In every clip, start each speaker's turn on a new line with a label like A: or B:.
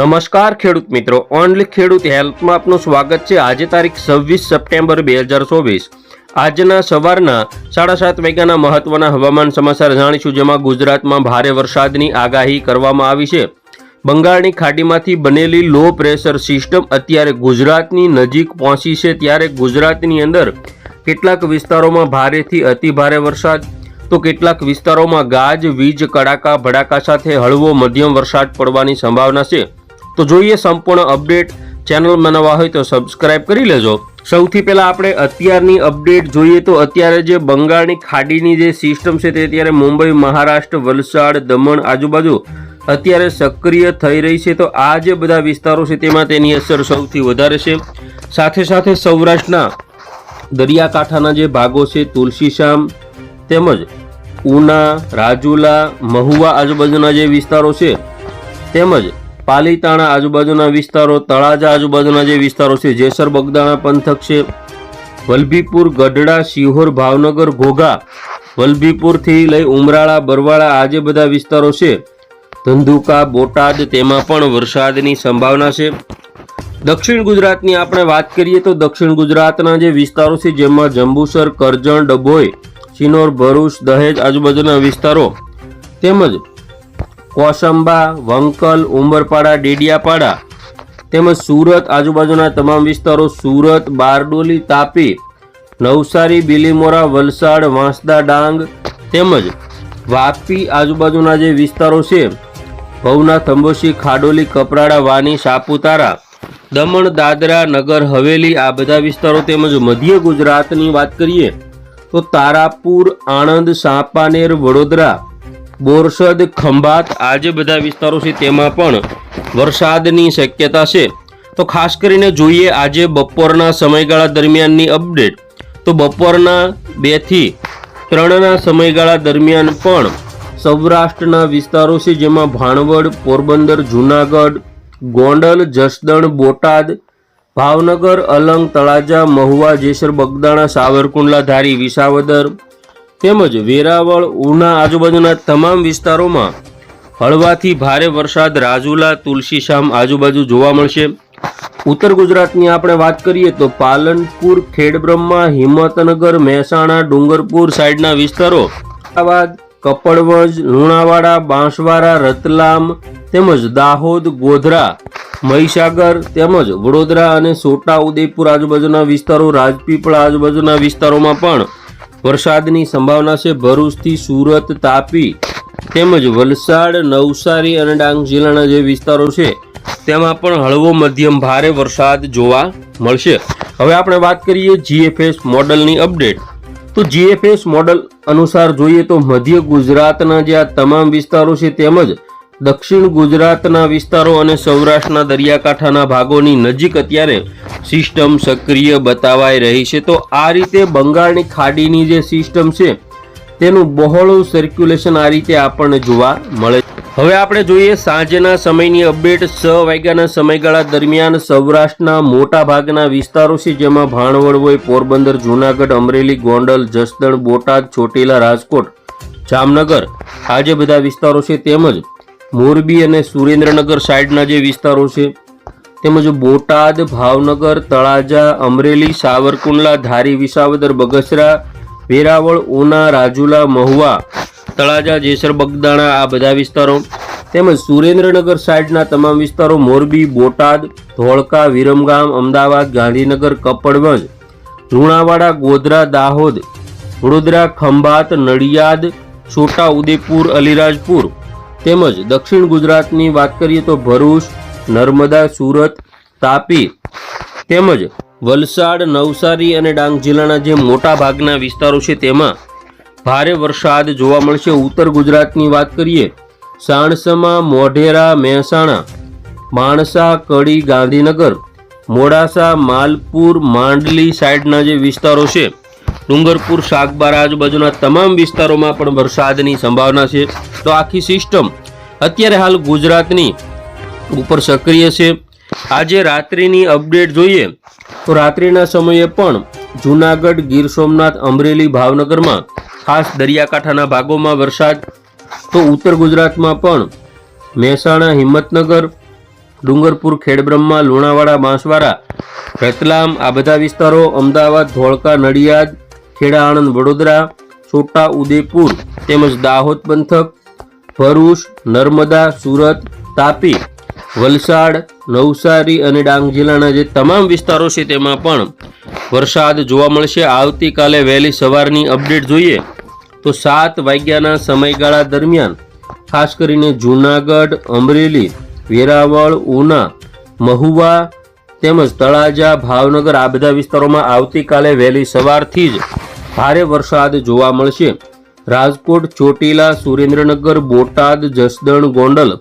A: નમસ્કાર ખેડૂત મિત્રો. ઓનલી ખેડૂત હેલ્પમાં આપનું સ્વાગત છે. આજે તારીખ છવ્વીસ સપ્ટેમ્બર બે હજાર ચોવીસ. આજના સવારના સાડા સાત વાગ્યાના મહત્વના હવામાન સમાચાર જાણીશું, જેમાં ગુજરાતમાં ભારે વરસાદની આગાહી કરવામાં આવી છે. બંગાળની ખાડીમાંથી બનેલી લો પ્રેશર સિસ્ટમ અત્યારે ગુજરાતની નજીક પહોંચી છે. ત્યારે ગુજરાતની અંદર કેટલાક વિસ્તારોમાં ભારેથી અતિ ભારે વરસાદ, તો કેટલાક વિસ્તારોમાં ગાજ, વીજ, કડાકા, ભડાકા સાથે હળવો મધ્યમ વરસાદ પડવાની સંભાવના છે. તો જોઈએ સંપૂર્ણ અપડેટ. ચેનલ બનાવવા હોય તો સબસ્ક્રાઇબ કરી લેજો. સૌથી પહેલાં આપણે અત્યારની અપડેટ જોઈએ તો અત્યારે જે બંગાળની ખાડીની જે સિસ્ટમ છે તે અત્યારે મુંબઈ, મહારાષ્ટ્ર, વલસાડ, દમણ આજુબાજુ અત્યારે સક્રિય થઈ રહી છે. તો આ જે બધા વિસ્તારો છે તેમાં તેની અસર સૌથી વધારે છે. સાથે સાથે સૌરાષ્ટ્રના દરિયાકાંઠાના જે ભાગો છે તુલસીશ્યામ તેમજ ઉના, રાજુલા, મહુવા આજુબાજુના જે વિસ્તારો છે તેમજ પાલીતાણા આજુબાજુના વિસ્તારો, તળાજા આજુબાજુના જે વિસ્તારો છે, જેસર, બગદાણા, પંથક છે, વલભીપુર, ગઢડા, શિહોર, ભાવનગર, ઘોઘા, વલભીપુરથી લઈ ઉમરાળા, બરવાળા આ જે બધા વિસ્તારો છે, ધંધુકા, બોટાદ, તેમાં પણ વરસાદની સંભાવના છે. દક્ષિણ ગુજરાતની આપણે વાત કરીએ તો દક્ષિણ ગુજરાતના જે વિસ્તારો છે, જેમાં જંબુસર, કરજણ, ડભોઈ ચિનોર ભરૂચ, દહેજ આજુબાજુના વિસ્તારો, તેમજ કોસંબા, વંકલ, ઉમરપાડા, ડેડિયાપાડા તેમજ સુરત આજુબાજુના તમામ વિસ્તારો સુરત, બારડોલી, તાપી, નવસારી, બિલીમોરા, વલસાડ, વાંસદા, ડાંગ તેમજ વાપી આજુબાજુના જે વિસ્તારો છે ભવનાથ અંબોશી ખાડોલી, કપરાડા, વાની, સાપુતારા, દમણ, દાદરા, નગર, હવેલી આ બધા વિસ્તારો તેમજ મધ્ય ગુજરાતની વાત કરીએ તો તારાપુર, આણંદ, સાપાનેર, વડોદરા બોરસદ, ખંભાત આ જે બધા વિસ્તારો છે તેમાં પણ વરસાદની શક્યતા છે. તો ખાસ કરીને જોઈએ આજે બપોરના સમયગાળા દરમિયાનની અપડેટ, તો બપોરના બેથી ત્રણના સમયગાળા દરમિયાન પણ સૌરાષ્ટ્રના વિસ્તારો છે જેમાં ભાણવડ, પોરબંદર, જુનાગઢ, ગોંડલ, જસદણ, બોટાદ, ભાવનગર, અલંગ, તળાજા, મહુવા, જેસર, બગદાણા, સાવરકુંડલા, ધારી, વિસાવદર તેમજ વેરાવળ, ઉના આજુબાજુના તમામ વિસ્તારોમાં હળવાથી ભારે વરસાદ રાજુલા, તુલસીશામ આજુબાજુ જોવા મળશે. ઉત્તર ગુજરાતની આપણે વાત કરીએ તો પાલનપુર, ખેડબ્રહ્મા, હિંમતનગર, મહેસાણા, ડુંગરપુર સાઈડના વિસ્તારો અમદાવાદ, કપડવંજ, લુણાવાડા, બાંસવાડા, રતલામ તેમજ દાહોદ, ગોધરા, મહીસાગર તેમજ વડોદરા અને છોટા ઉદયપુર આજુબાજુના વિસ્તારો, રાજપીપળા આજુબાજુના વિસ્તારોમાં પણ વરસાદની સંભાવના છે. ભરૂચથી સુરત, તાપી તેમજ વલસાડ, નવસારી અને ડાંગ જિલ્લાના જે વિસ્તારો છે, તેમાં પણ હળવો મધ્યમ ભારે વરસાદ જોવા મળશે. હવે આપણે વાત કરીએ જીએફએસ મોડલની અપડેટ. તો જીએફએસ મોડલ અનુસાર જોઈએ તો મધ્ય ગુજરાતના જે આ તમામ વિસ્તારો છે તેમજ દક્ષિણ ગુજરાતના વિસ્તારો અને સૌરાષ્ટ્રના દરિયાકાંઠાના ભાગોની નજીક અત્યારે સિસ્ટમ સક્રિય બતાવાઈ રહી છે. તો આ રીતે બંગાળની ખાડીની જે સિસ્ટમ છે, તેનું બહોળું સર્ક્યુલેશન આ રીતે આપણને જોવા મળે હવે આપણે જોઈએ સાંજના સમયની અપડેટ છ વાગ્યાના સમયગાળા દરમિયાન સૌરાષ્ટ્રના મોટા ભાગના વિસ્તારો છે, જેમાં ભાણવડ હોય પોરબંદર, જૂનાગઢ, અમરેલી, ગોંડલ, જસદણ, બોટાદ, ચોટીલા, રાજકોટ, જામનગર, આ જે બધા વિસ્તારો છે, તેમજ મોરબી અને સુરેન્દ્રનગર સાઈડના જે વિસ્તારો છે, તેમજ બોટાદ, ભાવનગર, તળાજા, અમરેલી, સાવરકુંડલા, ધારી, વિસાવદર, બગસરા, વેરાવળ, ઉના, રાજુલા, મહુવા, તળાજા, જેસર, બગદાણા આ બધા વિસ્તારો, તેમજ સુરેન્દ્રનગર સાઈડના તમામ વિસ્તારો મોરબી, બોટાદ, ધોળકા, વિરમગામ, અમદાવાદ, ગાંધીનગર, કપડવંજ, લુણાવાડા, ગોધરા, દાહોદ, વડોદરા, ખંભાત, નડિયાદ, છોટા ઉદેપુર, અલીરાજપુર તેમજ દક્ષિણ ગુજરાતની વાત કરીએ તો ભરૂચ, નર્મદા, સુરત, તાપી તેમજ વલસાડ, નવસારી અને ડાંગ જિલ્લાના જે મોટા ભાગના વિસ્તારો છે તેમાં ભારે વરસાદ જોવા મળશે. ઉત્તર ગુજરાતની વાત કરીએ, સાણસમા, મોઢેરા, મહેસાણા, માણસા, કડી, ગાંધીનગર, મોડાસા, માલપુર, માંડલી સાઈડના જે વિસ્તારો છે ડુંગરપુર શાકબારા આજુબાજુના તમામ વિસ્તારોમાં પણ વરસાદની સંભાવના છે. તો આખી સિસ્ટમ અત્યારે હાલ ગુજરાતની ઉપર સક્રિય છે. આજે રાત્રિની અપડેટ જોઈએ તો રાત્રિના સમયે પણ જૂનાગઢ, ગીર સોમનાથ, અમરેલી, ભાવનગરમાં ખાસ દરિયાકાંઠાના ભાગોમાં વરસાદ. તો ઉત્તર ગુજરાતમાં પણ મહેસાણા, હિંમતનગર, ડુંગરપુર, ખેડબ્રહ્મા, લુણાવાડા, બાંસવાડા, રતલામ આ બધા વિસ્તારો અમદાવાદ, ધોળકા, નડિયાદ ખેડા આણંદ વડોદરા, છોટા ઉદેપુર તેમજ દાહોદ પંથક, ભરૂચ, નર્મદા, સુરત, તાપી, વલસાડ, નવસારી અને ડાંગ જિલ્લાના જે તમામ વિસ્તારો છે તેમાં પણ વરસાદ જોવા મળશે. આવતીકાલે વહેલી સવારની અપડેટ જોઈએ તો સાત વાગ્યાના સમયગાળા દરમિયાન ખાસ કરીને જૂનાગઢ, અમરેલી, વેરાવળ, ઉના, મહુવા તેમજ તળાજા, ભાવનગર આ બધા વિસ્તારોમાં આવતીકાલે વહેલી સવારથી જ ભારે વરસાદ જોવા મળશે. રાજકોટ, ચોટીલા, સુરેન્દ્રનગર, બોટાદ, જસદણ, ગોંડલ,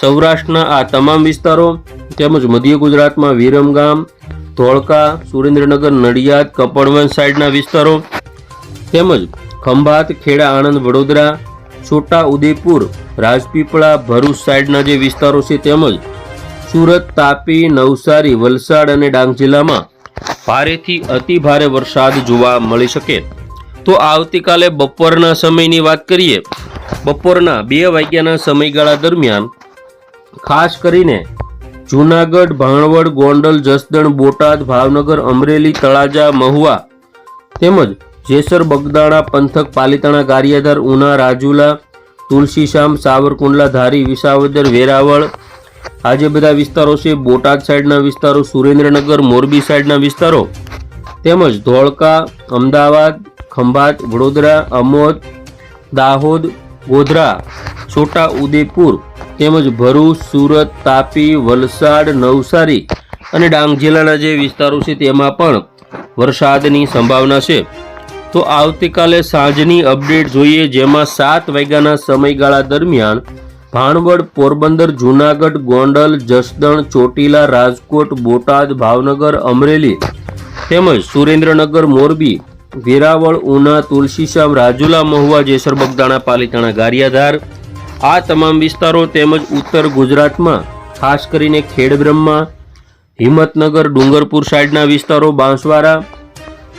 A: સૌરાષ્ટ્રના આ તમામ વિસ્તારો તેમજ મધ્ય ગુજરાતમાં વિરમગામ, ધોળકા, સુરેન્દ્રનગર, નડિયાદ, કપડવંજ સાઈડના વિસ્તારો તેમજ ખંભાત, ખેડા, આણંદ, વડોદરા, છોટા ઉદેપુર રાજપીપળા, ભરૂચ સાઈડના જે વિસ્તારો છે તેમજ સુરત, તાપી, નવસારી, વલસાડ અને ડાંગ જિલ્લામાં ભારેથી અતિ ભારે વરસાદ જોવા મળી શકે. તો આવતીકાલે બપોરના સમયની વાત કરીએ. બપોરના બે વાગ્યાના સમયગાળા દરમિયાન ખાસ કરીને જૂનાગઢ, ભાણવડ, ગોંડલ, જસદણ, બોટાદ, ભાવનગર, અમરેલી, તળાજા, મહુવા તેમજ જેસર, બગદાણા, પંથક, પાલીતાણા, ગારિયાધાર, ઉના, રાજુલા, તુલસીશામ, સાવરકુંડલા, ધારી, વિસાવદર, વેરાવળ આ જે બધા વિસ્તારો છે બોટાદ સાઈડના વિસ્તારો, સુરેન્દ્રનગર, મોરબી સાઈડના વિસ્તારો. તેમજ ધોળકા, અમદાવાદ, ખંભાત, વડોદરા, અમોદ, દાહોદ, ગોધરા, છોટા ઉદેપુર, તેમજ ભરૂચ, સુરત, તાપી, વલસાડ, નવસારી અને ડાંગ જિલ્લાના જે વિસ્તારો છે તેમાં પણ વરસાદની સંભાવના છે. તો આવતીકાલે સાંજની અપડેટ જોઈએ, જેમાં સાત વાગ્યાના સમયગાળા દરમિયાન ભાણવડ, પોરબંદર, જૂનાગઢ, ગોંડલ, જસદણ, ચોટીલા, રાજકોટ, બોટાદ, ભાવનગર, અમરેલી તેમજ સુરેન્દ્રનગર, મોરબી, વેરાવળ, ઉના, તુલસીશ્યામ, રાજુલા, મહુવા, જેસર, બગદાણા, પાલીતાણા, ગારિયાધાર આ તમામ વિસ્તારો તેમજ ઉત્તર ગુજરાતમાં ખાસ કરીને ખેડબ્રહ્મા, હિંમતનગર, ડુંગરપુર સાઈડના વિસ્તારો બાંસવાડા,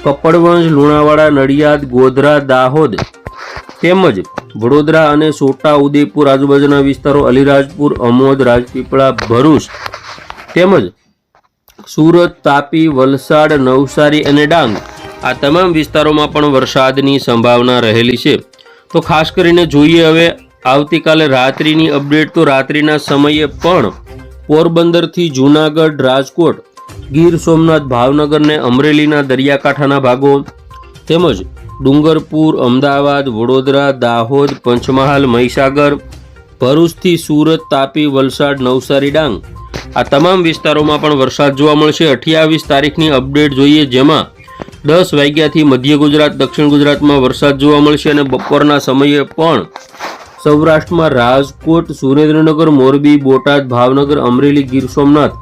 A: કપડવંજ, લુણાવાડા, નડિયાદ, ગોધરા, દાહોદ તેમજ વડોદરા અને છોટા ઉદેપુર આજુબાજુના વિસ્તારો, અલીરાજપુર, અમોદ, રાજપીપળા, ભરૂચ તેમજ સુરત, તાપી, વલસાડ, નવસારી અને ડાંગ આ તમામ વિસ્તારોમાં પણ વરસાદની સંભાવના રહેલી છે. તો ખાસ કરીને જોઈએ હવે આવતીકાલે રાત્રિની અપડેટ તો રાત્રિના સમયે પણ પોરબંદરથી જૂનાગઢ, રાજકોટ, ગીર સોમનાથ, ભાવનગર ને અમરેલીના દરિયાકાંઠાના ભાગો તેમજ ડુંગરપુર, અમદાવાદ, વડોદરા, દાહોદ, પંચમહાલ, મહીસાગર, ભરૂચથી સુરત, તાપી, વલસાડ, નવસારી, ડાંગ. આ તમામ વિસ્તારોમાં પણ વરસાદ જોવા મળશે. અઠ્યાવીસ તારીખની અપડેટ જોઈએ, જેમાં દસ વાગ્યાથી મધ્ય ગુજરાત, દક્ષિણ ગુજરાતમાં વરસાદ જોવા મળશે અને બપોરના સમયે પણ સૌરાષ્ટ્રમાં રાજકોટ, સુરેન્દ્રનગર, મોરબી, બોટાદ, ભાવનગર, અમરેલી, ગીર સોમનાથ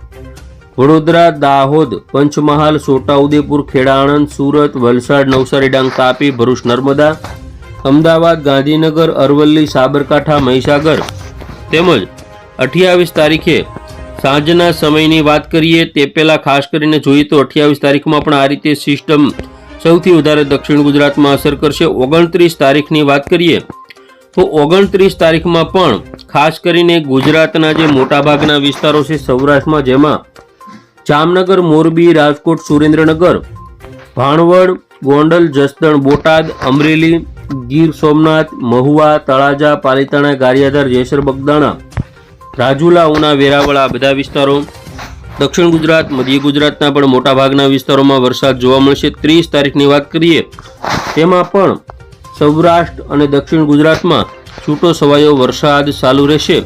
A: વડોદરા, દાહોદ, પંચમહાલ, છોટાઉદેપુર, ખેડાણંદ, સુરત, વલસાડ, નવસારી, ડાંગ તાપી, ભરૂચ, નર્મદા, અમદાવાદ, ગાંધીનગર, અરવલ્લી, સાબરકાંઠા, મહીસાગર તેમજ અઠ્યાવીસ તારીખે સાંજના સમયની વાત કરીએ તે પહેલાં ખાસ કરીને જોઈએ તો અઠ્યાવીસ તારીખમાં પણ આ રીતે સિસ્ટમ સૌથી વધારે દક્ષિણ ગુજરાતમાં અસર કરશે. ઓગણત્રીસ તારીખની વાત કરીએ તો ઓગણત્રીસ તારીખમાં પણ ખાસ કરીને ગુજરાતના જે મોટાભાગના વિસ્તારો છે સૌરાષ્ટ્રમાં, જેમાં જામનગર, મોરબી, રાજકોટ, સુરેન્દ્રનગર, ભાણવડ, ગોંડલ, જસદણ, બોટાદ, અમરેલી, ગીર સોમનાથ, મહુવા, તળાજા, પાલીતાણા, ગારિયાધાર, જેસર, બગદાણા, રાજુલા, ઉના, વેરાવળ આ બધા વિસ્તારો. દક્ષિણ ગુજરાત, મધ્ય ગુજરાતના પણ મોટાભાગના વિસ્તારોમાં વરસાદ જોવા મળશે. ત્રીસ તારીખની વાત કરીએ, તેમાં પણ સૌરાષ્ટ્ર અને દક્ષિણ ગુજરાતમાં છૂટો છવાયો વરસાદ ચાલુ રહેશે.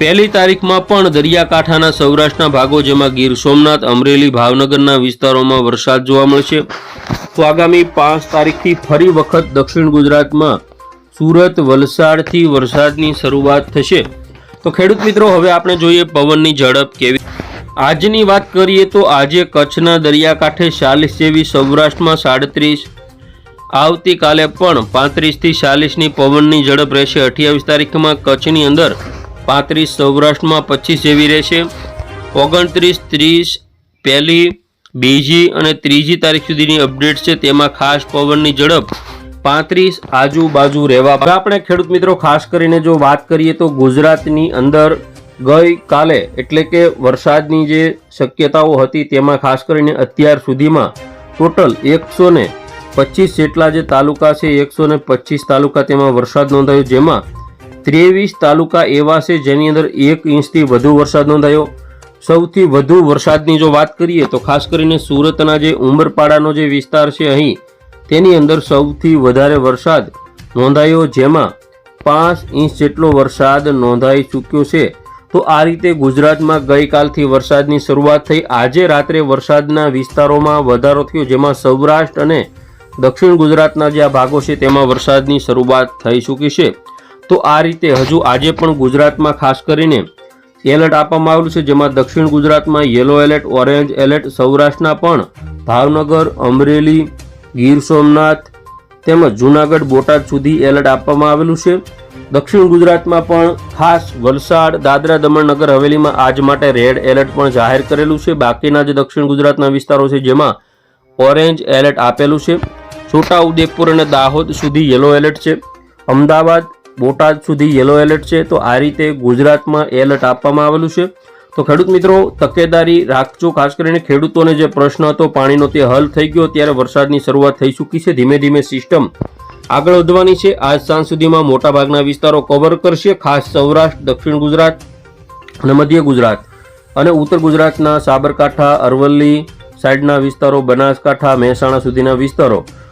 A: પહેલી તારીખમાં પણ દરિયાકાંઠાના સૌરાષ્ટ્રના ભાગો જેમાં ગીર સોમનાથ, અમરેલી, ભાવનગરના વિસ્તારોમાં વરસાદ જોવા મળશે. તો આગામી પાંચ તારીખથી ફરી વખત દક્ષિણ ગુજરાતમાં સુરત, વલસાડથી વરસાદની શરૂઆત થશે. તો ખેડૂત મિત્રો, હવે આપણે જોઈએ પવનની ઝડપ કેવી આજની વાત કરીએ તો આજે કચ્છના દરિયાકાંઠે ચાલીસ જેવી સૌરાષ્ટ્રમાં સાડત્રીસ, આવતીકાલે પણ પાંત્રીસથી ચાલીસની પવનની ઝડપ રહેશે. અઠ્યાવીસ તારીખમાં કચ્છની અંદર પાંત્રીસ સૌરાષ્ટ્રમાં પચીસ જેવી રહેશે. ઓગણત્રીસ, ત્રીસ, પહેલી, બીજી અને ત્રીજી તારીખ સુધીની અપડેટ છે તેમાં ખાસ પવનની ઝડપ. પાંત્રીસ આજુબાજુ રહેવા આપણે ખેડૂત મિત્રો, ખાસ કરીને જો વાત કરીએ તો ગુજરાતની અંદર ગઈ કાલે એટલે કે વરસાદની જે શક્યતાઓ હતી તેમાં ખાસ કરીને અત્યાર સુધીમાં ટોટલ એકસો ને પચીસ જેટલા જે તાલુકા છે એકસો ને પચીસ તાલુકા તેમાં વરસાદ નોંધાયો, જેમાં ત્રેવીસ તાલુકા એવા છે જેની અંદર એક ઇંચથી વધુ વરસાદ નોંધાયો. સૌથી વધુ વરસાદની જો વાત કરીએ તો ખાસ કરીને સુરતના જે ઉમરપાડાનો જે વિસ્તાર છે અહીં, તેની અંદર સૌથી વધારે વરસાદ નોંધાયો જેમાં પાંચ ઇંચ જેટલો વરસાદ નોંધાઈ ચૂક્યો છે. તો આ રીતે ગુજરાતમાં ગઈકાલથી વરસાદની શરૂઆત થઈ. આજે રાત્રે વરસાદના વિસ્તારોમાં વધારો થયો જેમાં સૌરાષ્ટ્ર અને દક્ષિણ ગુજરાતના જે આ ભાગો છે તેમાં વરસાદની શરૂઆત થઈ ચૂકી છે. તો આ રીતે હજુ આજે પણ ગુજરાતમાં ખાસ કરીને એલર્ટ આપવામાં આવેલું છે, જેમાં દક્ષિણ ગુજરાતમાં યલો એલર્ટ, ઓરેન્જ એલર્ટ, સૌરાષ્ટ્રના પણ ભાવનગર, અમરેલી, ગીર સોમનાથ તેમજ જૂનાગઢ, બોટાદ સુધી એલર્ટ આપવામાં આવેલું છે. દક્ષિણ ગુજરાતમાં પણ ખાસ વલસાડ, દાદરા દમણ નગર હવેલીમાં આજ માટે રેડ એલર્ટ પણ જાહેર કરેલું છે. બાકીના જે દક્ષિણ ગુજરાતના વિસ્તારો છે, જેમાં ઓરેન્જ એલર્ટ આપેલું છે. છોટા ઉદેપુર અને દાહોદ સુધી યલો એલર્ટ છે. અમદાવાદ બોટાદ સુધી યલો એલર્ટ છે, તો આ રીતે ગુજરાતમાં એલર્ટ આપવામાં આવેલું છે. તો ખેડૂત મિત્રો, તકેદારી રાખજો, ખાસ કરીને ખેડૂતોને જે પ્રશ્ન હતો, પાણીનો તે હલ થઈ ગયો, ત્યારે વરસાદની શરૂઆત થઈ ચૂકી છે. ધીમે ધીમે સિસ્ટમ આગળ વધવાની છે. આજ સાંજ સુધીમાં મોટાભાગના વિસ્તારો કવર કરશે, ખાસ સૌરાષ્ટ્ર, દક્ષિણ ગુજરાત અને મધ્ય ગુજરાત. અને ઉત્તર ગુજરાતના સાબરકાંઠા, અરવલ્લી સાઈડના વિસ્તારો, બનાસકાંઠા, મહેસાણા સુધીના વિસ્તારો.